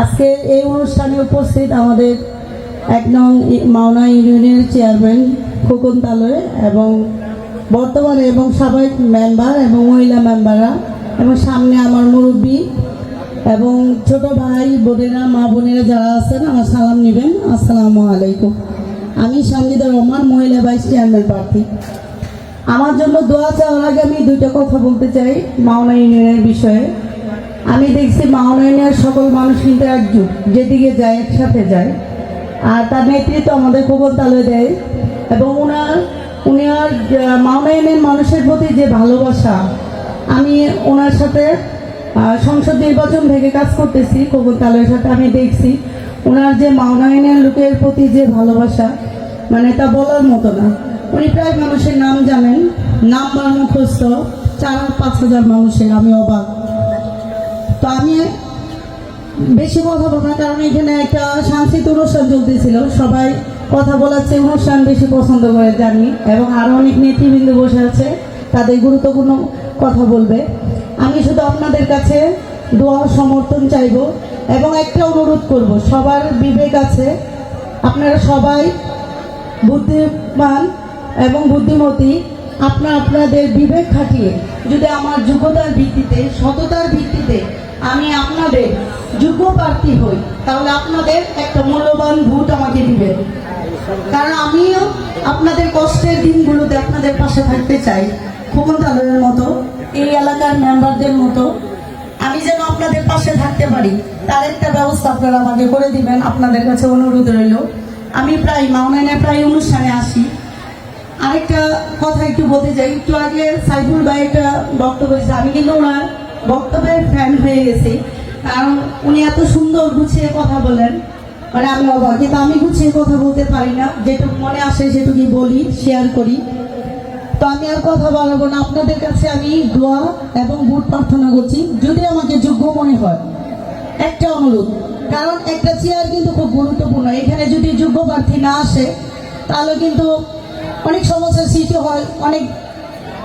আজকে এই অনুষ্ঠানে উপস্থিত আমাদের এক নং মাওনা ইউনিয়নের চেয়ারম্যান খোকন এবং বর্তমানে এবং সাবেক মেম্বার এবং মহিলা মেম্বাররা এবং সামনে আমার মুরব্বী এবং ছোট ভাই, বোনেরা, মা বোনেরা যারা আছেন, আমার সালাম নেবেন। আসসালামু আলাইকুম। আমি সঙ্গীতা রহমান, মহিলা ভাইস চেয়ারম্যান প্রার্থী। আমার জন্য দোয়া চাওয়ার আগে আমি দুইটা কথা বলতে চাই মাওনা ইউনিয়নের বিষয়ে। আমি দেখছি মাওনা ইউনিয়নের সকল মানুষ কিন্তু একজুট, যেদিকে যায় একসাথে যায়। আর তার নেতৃত্ব আমাদের খবর তালে দেয়। এবং ওনার উনি আর মাওনা ইউনিয়ন মানুষের প্রতি যে ভালোবাসা, আমি ওনার সাথে সংসদ নির্বাচন থেকে কাজ করতেছি খবর সাথে আমি দেখছি। ওনার যে মাওনা ইউনিয়ন লোকের প্রতি যে ভালোবাসা মানে তা বলার মতো না। উনি প্রায় মানুষের নাম জানেন। নাম বা মুখস্থ চার পাঁচ হাজার মানুষের, আমি অবাক। তো আমি বেশি কথা বলব না, কারণ এখানে একটা সাংস্কৃতিক অনুষ্ঠান চলতেছিল। সবাই কথা বলার চেয়ে অনুষ্ঠান বেশি পছন্দ করে জানি, এবং আরও অনেক নেতৃবৃন্দ বসে আছে, তাদের গুরুত্বপূর্ণ কথা বলবে। আমি শুধু আপনাদের কাছে দোয়া সমর্থন চাইব, এবং একটা অনুরোধ করব, সবার বিবেক আছে। আপনারা সবাই বুদ্ধিমান এবং বুদ্ধিমতী, আপনার আপনাদের বিবেক খাটিয়ে যদি আমার যোগ্যতার ভিত্তিতে, সততার ভিত্তিতে আমি আপনাদের যোগ্য প্রার্থী হই, তাহলে আপনাদের একটা মূল্যবান ভোট আমাকে দিবেন কারণ আমিও আপনাদের কষ্টের দিনগুলোতে আপনাদের পাশে থাকতে চাই খোকন মতো, এই এলাকার মেম্বারদের মতো। আমি যেন আপনাদের পাশে থাকতে পারি, তার একটা ব্যবস্থা আপনারা আমাকে করে দিবেন, আপনাদের কাছে অনুরোধ রইল। আমি প্রায় মাউনাইনে প্রায় অনুষ্ঠানে আসি। আরেকটা কথা একটু বলতে চাই। একটু আগে সাইফুল ভাই একটা বক্তব্য দিয়েছে। আমি কিন্তু ওনার বক্তব্যের ফ্যান হয়ে গেছি। কারণ উনি এত সুন্দর গুছিয়ে কথা বলেন। মানে আমি অবাক। কিন্তু আমি গুছিয়ে কথা বলতে পারি না। যেটুকু মনে আসে, সেটুকুই বলি শেয়ার করি। তো আমি আর কথা বলব না। আপনাদের কাছে আমি দোয়া এবং বুট প্রার্থনা করছি। যদি আমাকে যোগ্য মনে হয়, একটা অনুরোধ। কারণ একটা চেয়ার কিন্তু খুব গুরুত্বপূর্ণ। এখানে যদি যোগ্য প্রার্থী না আসে, তাহলে কিন্তু অনেক সমস্যার সৃষ্টি হয়, অনেক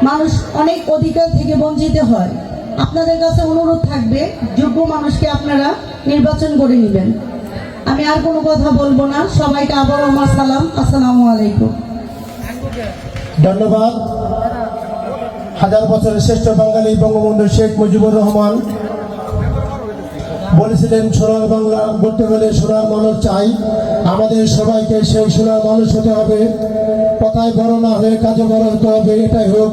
মানুষ অনেক অধিকার থেকে বঞ্চিত হয়। আপনাদের কাছে অনুরোধ থাকবে, যোগ্য মানুষকে আপনারা নির্বাচন করে নেবেন। আমি আর কোনো কথা বলব না। সবাইকে আবার আমার সালাম। আসসালামু আলাইকুম। ধন্যবাদ। হাজার বছরের শ্রেষ্ঠ বাঙালি বঙ্গবন্ধু শেখ মুজিবুর রহমান বলেছিলেন, সোনার বাংলা গড়তে গেলে সোনার মানুষ চাই। আমাদের সবাইকে সেই সোনার মানুষ হতে হবে। কথায় বড় না হয়ে কাজে বড় হতে হবে এটাই হোক।